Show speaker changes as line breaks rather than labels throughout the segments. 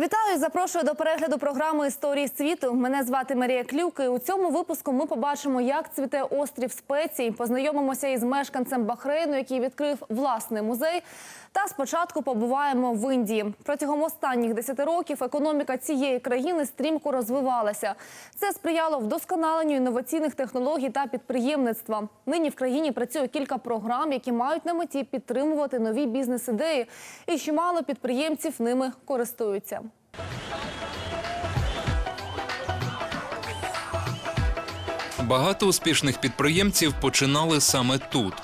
Вітаю, запрошую до перегляду програми Історії світу. Мене звати Марія Клюк. І у цьому випуску ми побачимо, як цвіте острів спецій. Познайомимося із мешканцем Бахрейну, який відкрив власний музей. Та спочатку побуваємо в Індії. Протягом останніх 10 років економіка цієї країни стрімко розвивалася. Це сприяло вдосконаленню інноваційних технологій та підприємництва. Нині в країні працює кілька програм, які мають на меті підтримувати нові бізнес-ідеї, і чимало підприємців ними користуються.
Багато успішних підприємців починали саме тут.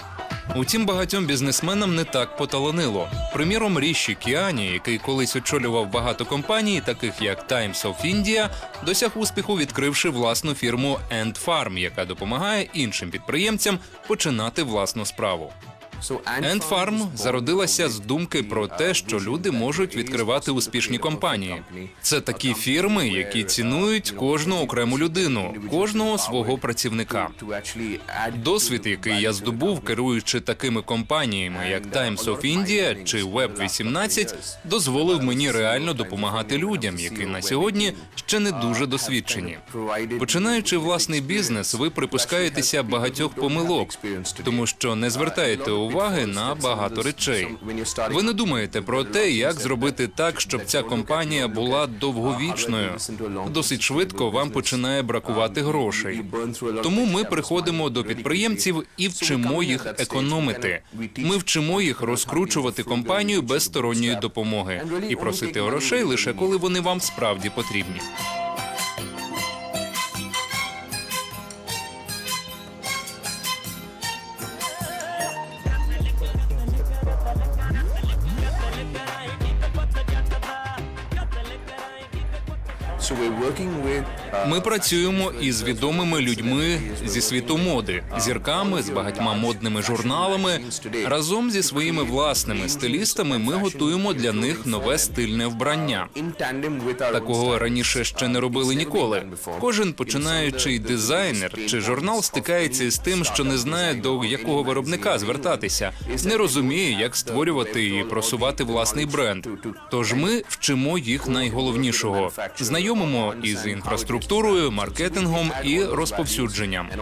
Утім, багатьом бізнесменам не так поталанило. Приміром, Ріші Кіані, який колись очолював багато компаній, таких як Times of India, досяг успіху, відкривши власну фірму End Farm, яка допомагає іншим підприємцям починати власну справу. Farm зародилася з думки про те, що люди можуть відкривати успішні компанії. Це такі фірми, які цінують кожну окрему людину, кожного свого працівника. Досвід, який я здобув, керуючи такими компаніями, як Times of India чи Web 18 дозволив мені реально допомагати людям, які на сьогодні ще не дуже досвідчені. Починаючи власний бізнес, ви припускаєтеся багатьох помилок, тому що не звертаєте уваги на багато речей. Ви не думаєте про те, як зробити так, щоб ця компанія була довговічною. Досить швидко вам починає бракувати грошей. Тому ми приходимо до підприємців і вчимо їх економити. Ми вчимо їх розкручувати компанію без сторонньої допомоги і просити грошей лише коли вони вам справді потрібні. Working Ми працюємо із відомими людьми зі світу моди, зірками з багатьма модними журналами. Разом зі своїми власними стилістами ми готуємо для них нове стильне вбрання. Такого раніше ще не робили ніколи. Кожен починаючий дизайнер чи журнал стикається із тим, що не знає до якого виробника звертатися, не розуміє, як створювати і просувати власний бренд. Тож ми вчимо їх найголовнішого, знайомимо із інфраструктурою, маркетингом і розповсюдженням.
um?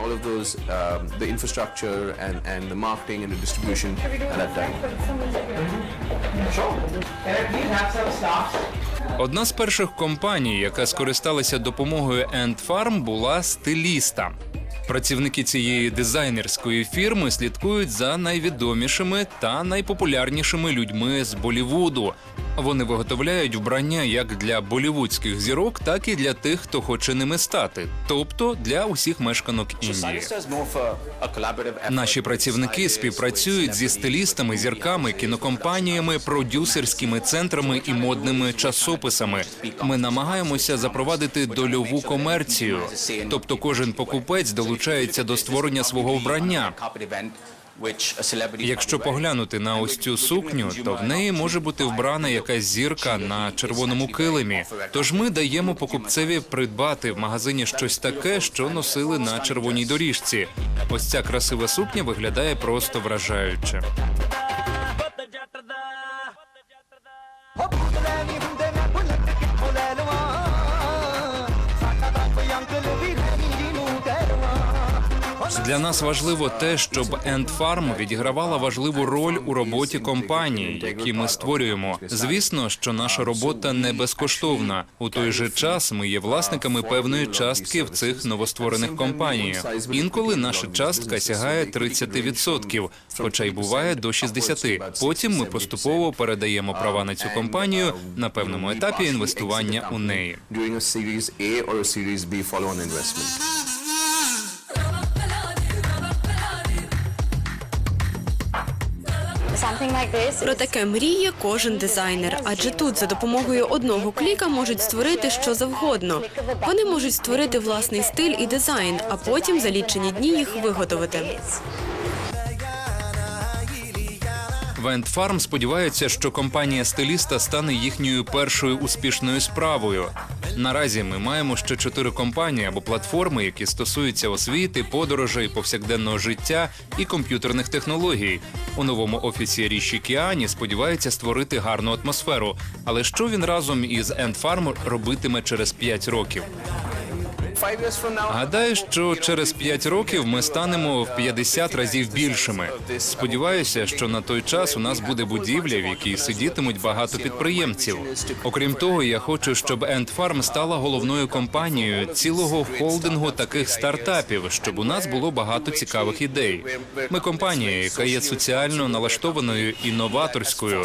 Одна з перших компаній, яка скористалася допомогою Ant Farm, була стиліста. Працівники цієї дизайнерської фірми слідкують за найвідомішими та найпопулярнішими людьми з Болівуду. Вони виготовляють вбрання як для болівудських зірок, так і для тих, хто хоче ними стати, тобто для усіх мешканок Індії. Наші працівники співпрацюють зі стилістами, зірками, кінокомпаніями, продюсерськими центрами і модними часописами. Ми намагаємося запровадити дольову комерцію, тобто кожен покупець долучається до створення свого вбрання. Якщо поглянути на ось цю сукню, то в неї може бути вбрана якась зірка на червоному килимі. Тож ми даємо покупцеві придбати в магазині щось таке, що носили на червоній доріжці. Ось ця красива сукня виглядає просто вражаюче. Для нас важливо те, щоб Farm відігравала важливу роль у роботі компаній, які ми створюємо. Звісно, що наша робота не безкоштовна. У той же час ми є власниками певної частки в цих новостворених компаніях. Інколи наша частка сягає 30%, хоча й буває до 60%. Потім ми поступово передаємо права на цю компанію на певному етапі інвестування у неї.
Про таке мріє кожен дизайнер, адже тут за допомогою одного кліка можуть створити що завгодно. Вони можуть створити власний стиль і дизайн, а потім за лічені дні їх виготовити.
В Ant Farm сподіваються, що компанія стиліста стане їхньою першою успішною справою. Наразі ми маємо ще чотири компанії або платформи, які стосуються освіти, подорожей, повсякденного життя і комп'ютерних технологій. У новому офісі Ріші Кіані сподіваються створити гарну атмосферу. Але що він разом із Farm робитиме через 5 років? Гадаю, що через 5 років ми станемо в 50 разів більшими. Сподіваюся, що на той час у нас буде будівля, в якій сидітимуть багато підприємців. Окрім того, я хочу, щоб Farm стала головною компанією цілого холдингу таких стартапів, щоб у нас було багато цікавих ідей. Ми компанія, яка є соціально налаштованою і новаторською.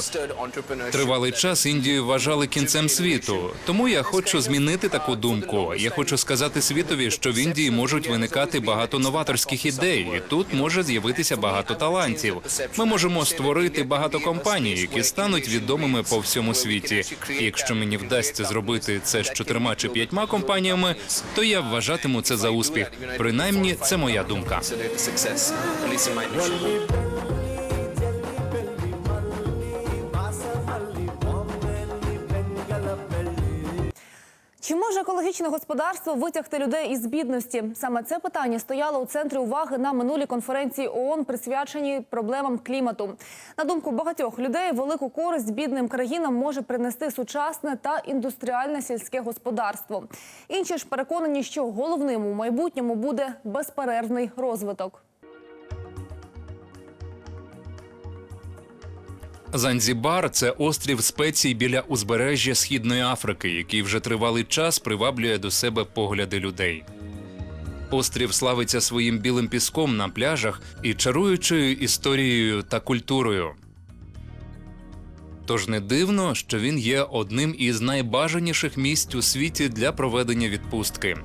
Тривалий час Індію вважали кінцем світу. Тому я хочу змінити таку думку. Я хочу сказати світові, що в Індії можуть виникати багато новаторських ідей, і тут може з'явитися багато талантів. Ми можемо створити багато компаній, які стануть відомими по всьому світі. Якщо мені вдасться зробити це з чотирма чи п'ятьма компаніями, то я вважатиму це за успіх. Принаймні, це моя думка.
Може екологічне господарство витягти людей із бідності? Саме це питання стояло у центрі уваги на минулій конференції ООН, присвяченій проблемам клімату. На думку багатьох людей, велику користь бідним країнам може принести сучасне та індустріальне сільське господарство. Інші ж переконані, що головним у майбутньому буде безперервний розвиток.
Занзібар це острів спецій біля узбережжя Східної Африки, який вже тривалий час приваблює до себе погляди людей. Острів славиться своїм білим піском на пляжах і чаруючою історією та культурою. Тож не дивно, що він є одним із найбажаніших місць у світі для проведення відпустки.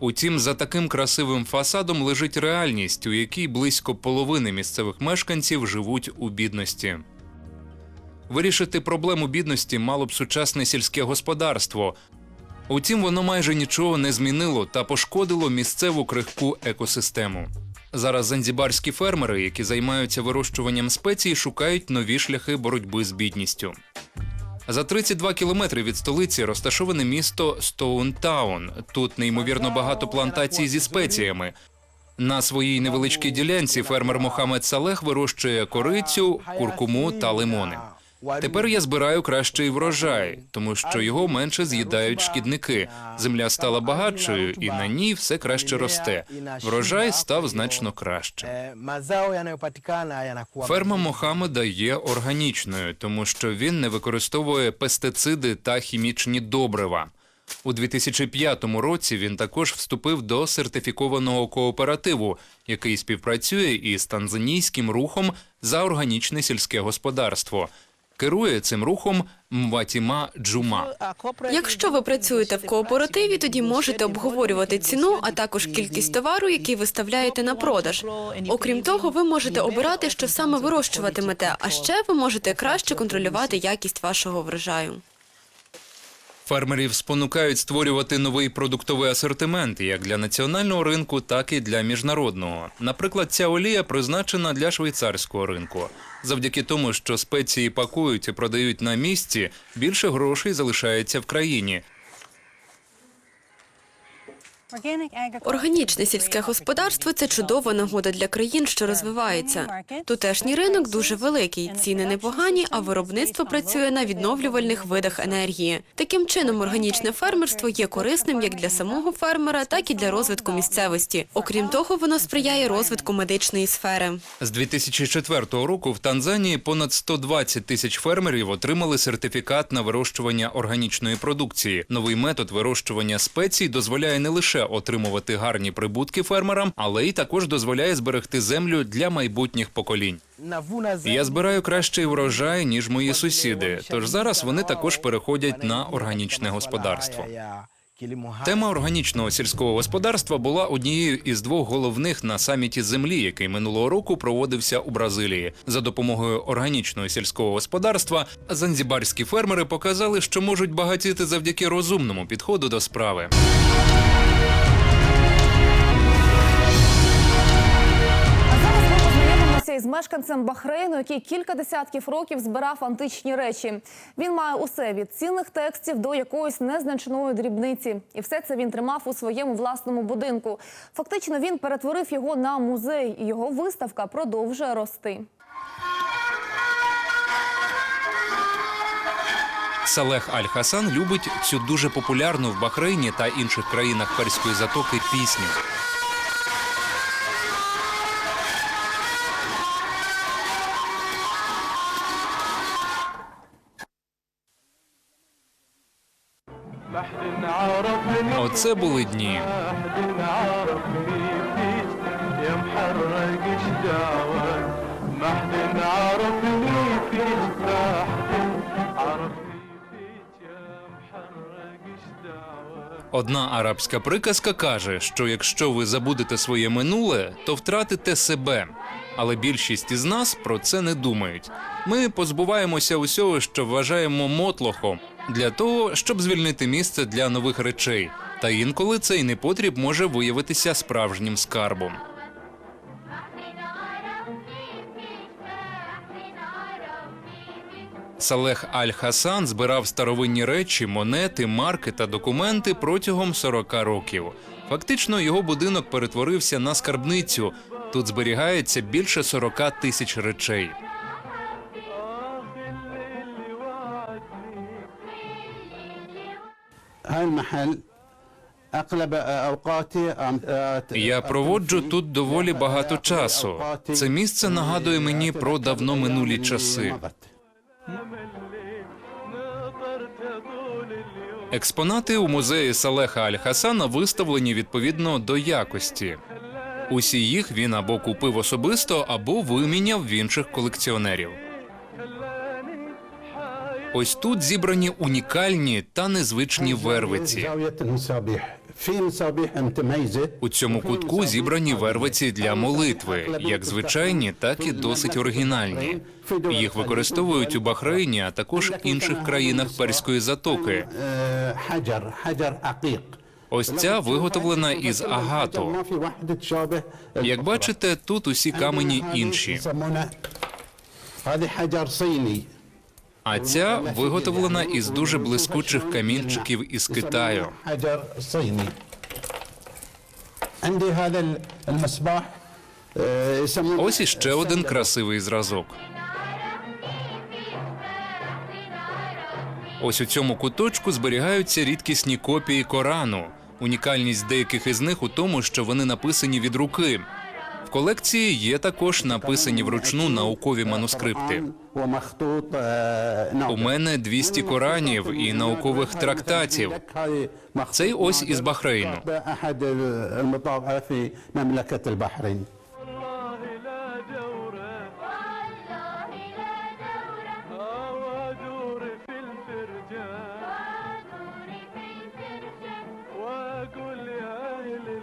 Утім, за таким красивим фасадом лежить реальність, у якій близько половини місцевих мешканців живуть у бідності. Вирішити проблему бідності мало б сучасне сільське господарство. Утім, воно майже нічого не змінило та пошкодило місцеву крихку екосистему. Зараз занзібарські фермери, які займаються вирощуванням спецій, шукають нові шляхи боротьби з бідністю. За 32 кілометри від столиці розташоване місто Стоунтаун. Тут неймовірно багато плантацій зі спеціями. На своїй невеличкій ділянці фермер Мохамед Салех вирощує корицю, куркуму та лимони. Тепер я збираю кращий врожай, тому що його менше з'їдають шкідники. Земля стала багатшою, і на ній все краще росте. Врожай став значно краще. Ферма Мохамеда є органічною, тому що він не використовує пестициди та хімічні добрива. У 2005 році він також вступив до сертифікованого кооперативу, який співпрацює із танзанійським рухом за органічне сільське господарство. Керує цим рухом Мватіма Джума.
Якщо ви працюєте в кооперативі, тоді можете обговорювати ціну, а також кількість товару, який виставляєте на продаж. Окрім того, ви можете обирати, що саме вирощуватимете, а ще ви можете краще контролювати якість вашого врожаю.
Фермерів спонукають створювати новий продуктовий асортимент як для національного ринку, так і для міжнародного. Наприклад, ця олія призначена для швейцарського ринку. Завдяки тому, що спеції пакують і продають на місці, більше грошей залишається в країні.
Органічне сільське господарство це чудова нагода для країн, що розвиваються. Тутешній ринок дуже великий, ціни непогані, а виробництво працює на відновлювальних видах енергії. Таким чином, органічне фермерство є корисним як для самого фермера, так і для розвитку місцевості. Окрім того, воно сприяє розвитку медичної сфери.
З 2004 року в Танзанії понад 120 тисяч фермерів отримали сертифікат на вирощування органічної продукції. Новий метод вирощування спецій дозволяє не лише отримувати гарні прибутки фермерам, але й також дозволяє зберегти землю для майбутніх поколінь. Я збираю кращий врожай ніж мої сусіди. Тож зараз вони також переходять на органічне господарство. Тема органічного сільського господарства була однією із двох головних на саміті землі, який минулого року проводився у Бразилії. За допомогою органічного сільського господарства занзібарські фермери показали, що можуть багатіти завдяки розумному підходу до справи.
Мешканцем Бахрейну, який кілька десятків років збирав античні речі. Він має усе від цінних текстів до якоїсь незначної дрібниці, і все це він тримав у своєму власному будинку. Фактично, він перетворив його на музей, і його виставка продовжує рости.
Салех Аль-Хасан любить цю дуже популярну в Бахрейні та інших країнах Перської затоки пісню. Оце були дні. Одна арабська приказка каже, що якщо ви забудете своє минуле, то втратите себе. Але більшість із нас про це не думають. Ми позбуваємося усього, що вважаємо мотлохом для того, щоб звільнити місце для нових речей. Та інколи цей непотріб може виявитися справжнім скарбом. Салех Аль-Хасан збирав старовинні речі, монети, марки та документи протягом 40 років. Фактично, його будинок перетворився на скарбницю. Тут зберігається більше 40 тисяч речей. Я проводжу тут доволі багато часу. Це місце нагадує мені про давно минулі часи. Експонати у музеї Салеха Аль-Хасана виставлені відповідно до якості. Усі їх він або купив особисто, або виміняв в інших колекціонерів. Ось тут зібрані унікальні та незвичні вервиці. У цьому кутку зібрані вервиці для молитви, як звичайні, так і досить оригінальні. Їх використовують у Бахрейні, а також інших країнах перської затоки. Ось ця виготовлена із агату. Як бачите, тут усі камені інші а ця виготовлена із дуже блискучих камінчиків із Китаю. Ось іще один красивий зразок. Ось у цьому куточку зберігаються рідкісні копії Корану. Унікальність деяких із них у тому, що вони написані від руки колекції є також написані вручну наукові манускрипти. У мене 200 коранів і наукових трактатів. Цей ось із Бахрейну.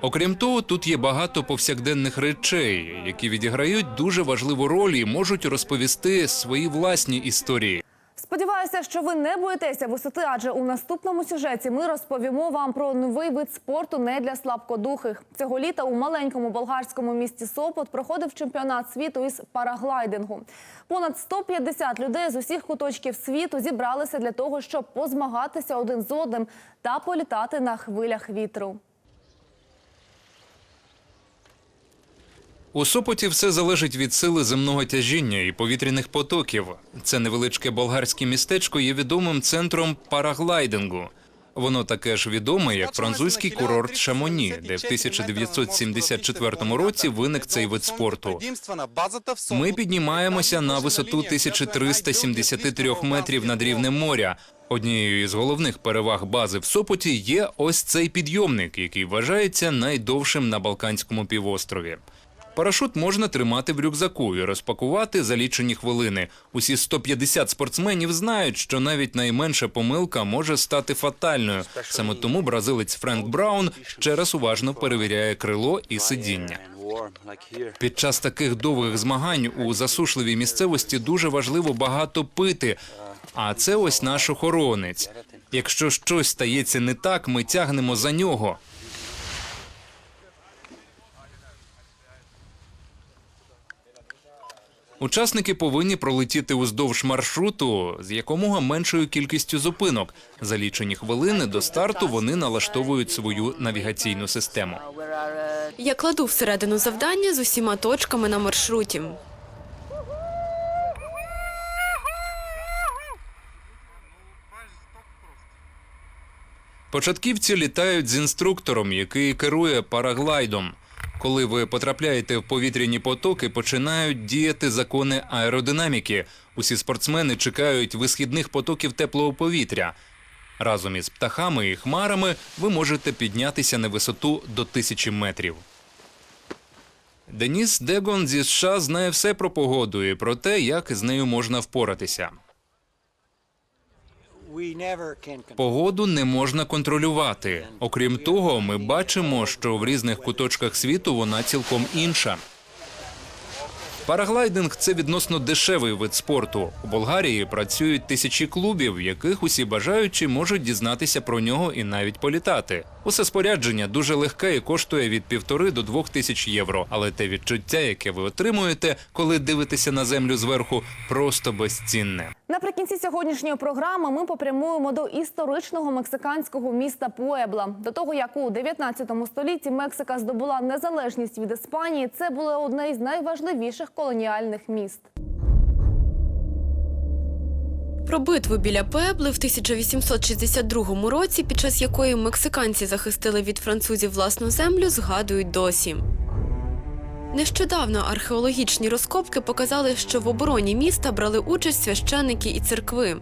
Окрім того, тут є багато повсякденних речей, які відіграють дуже важливу роль і можуть розповісти свої власні історії.
Сподіваюся, що ви не боїтеся висоти, адже у наступному сюжеті ми розповімо вам про новий вид спорту не для слабкодухих. Цього літа у маленькому болгарському місті Сопот проходив чемпіонат світу із параглайдингу. Понад 150 людей з усіх куточків світу зібралися для того, щоб позмагатися один з одним та політати на хвилях вітру.
У Сопоті все залежить від сили земного тяжіння і повітряних потоків. Це невеличке болгарське містечко є відомим центром параглайдингу. Воно таке ж відоме, як французький курорт Шамоні, де в 1974 році виник цей вид спорту. Ми піднімаємося на висоту 1373 метрів над рівнем моря. Однією із головних переваг бази в Сопоті є ось цей підйомник, який вважається найдовшим на Балканському півострові. Парашут можна тримати в рюкзаку і розпакувати за лічені хвилини. Усі 150 спортсменів знають, що навіть найменша помилка може стати фатальною. Саме тому бразилець Френк Браун ще раз уважно перевіряє крило і сидіння. Під час таких довгих змагань у засушливій місцевості дуже важливо багато пити. А це ось наш охоронець. Якщо щось стається не так, ми тягнемо за нього. Учасники повинні пролетіти уздовж маршруту з якомога меншою кількістю зупинок. За лічені хвилини до старту вони налаштовують свою навігаційну систему.
Я кладу всередину завдання з усіма точками на маршруті.
Початківці літають з інструктором, який керує параглайдом. Коли ви потрапляєте в повітряні потоки, починають діяти закони аеродинаміки. Усі спортсмени чекають висхідних потоків теплого повітря. Разом із птахами і хмарами ви можете піднятися на висоту до тисячі метрів. Деніс Дегон зі США знає все про погоду і про те, як з нею можна впоратися. Погоду не можна контролювати. Окрім того, ми бачимо, що в різних куточках світу вона цілком інша. Параглайдинг це відносно дешевий вид спорту. У Болгарії працюють тисячі клубів, в яких усі бажаючі можуть дізнатися про нього і навіть політати. Усе спорядження дуже легке і коштує від півтори до двох тисяч євро. Але те відчуття, яке ви отримуєте, коли дивитеся на землю зверху, просто безцінне.
Наприкінці сьогоднішньої програми ми попрямуємо до історичного мексиканського міста Пуебла. До того як у 19 столітті Мексика здобула незалежність від Іспанії, це було одне із найважливіших колоніальних міст.
Про битву біля Пебли в 1862 році, під час якої мексиканці захистили від французів власну землю, згадують досі. Нещодавно археологічні розкопки показали, що в обороні міста брали участь священники і церкви.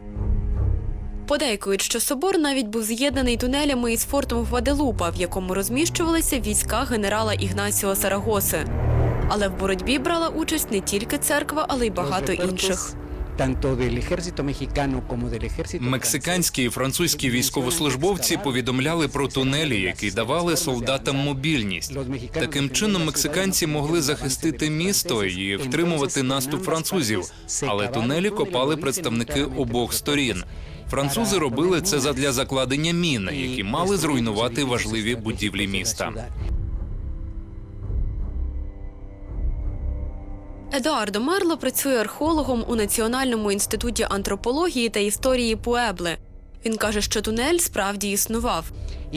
Подейкують, що собор навіть був з'єднаний тунелями із фортом Гваделупа, в якому розміщувалися війська генерала Ігнасіо Сарагоси. Але в боротьбі брала участь не тільки церква, але й багато інших.
Мексиканські і французькі військовослужбовці повідомляли про тунелі, які давали солдатам мобільність. Таким чином, мексиканці могли захистити місто і втримувати наступ французів. Але тунелі копали представники обох сторін. Французи робили це задля закладення мін, які мали зруйнувати важливі будівлі міста.
Едуардо Мерло працює археологом у Національному інституті антропології та історії Пуебле. Він каже, що тунель справді існував,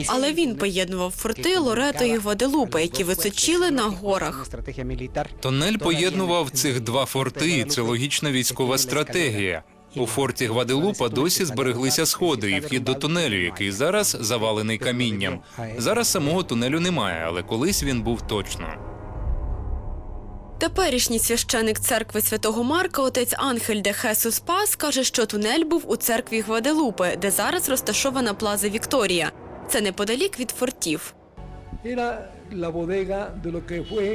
але він поєднував форти Лорето і Гваделупа, які височіли на горах.
Тунель поєднував цих два форти, і це логічна військова стратегія. У форті Гваделупа досі збереглися сходи і вхід до тунелю, який зараз завалений камінням. Зараз самого тунелю немає, але колись він був точно.
Теперішній священик церкви святого Марка, отець Ангель де Хесус Пас, каже, що тунель був у церкві Гваделупи, де зараз розташована плаза Вікторія. Це неподалік від фортів.
Era la bodega de lo que fue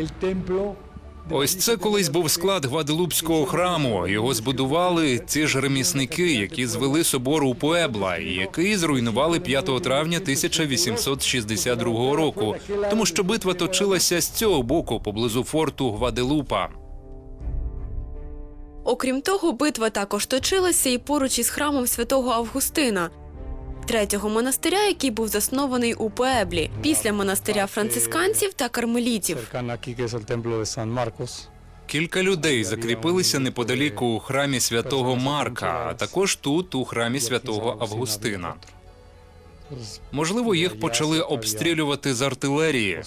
el templo.
Ось це колись був склад Гваделупського храму. Його збудували ці ж ремісники, які звели собор у Пуебла, і який зруйнували 5 травня 1862 року, тому що битва точилася з цього боку поблизу форту Гваделупа.
Окрім того, битва також точилася і поруч із храмом святого Августина, третього монастиря, який був заснований у Пуеблі, після монастиря францисканців та кармелітів.
Кілька людей закріпилися неподалік у храмі святого Марка, а також тут, у храмі святого Августина. Можливо, їх почали обстрілювати з артилерії.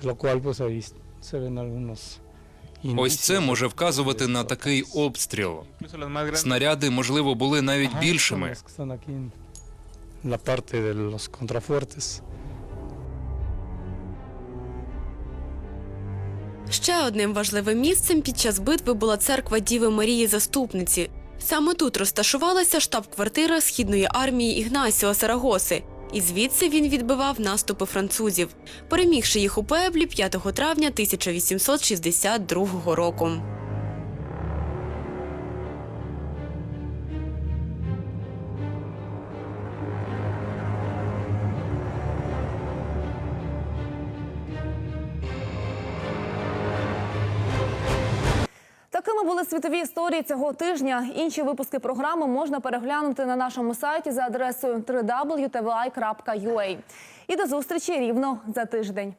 De lo cual, pues ahí se ven algunos.
Ось це може вказувати на такий обстріл. Снаряди, можливо, були навіть більшими.
Ще одним важливим місцем під час битви була церква Діви Марії Заступниці. Саме тут розташувалася штаб-квартира східної армії Ігнасіо Сарагоси, і звідси він відбивав наступи французів, перемігши їх у Пеблі 5 травня 1862 року.
Такими були світові історії цього тижня. Інші випуски програми можна переглянути на нашому сайті за адресою www.tvi.ua. І до зустрічі рівно за тиждень.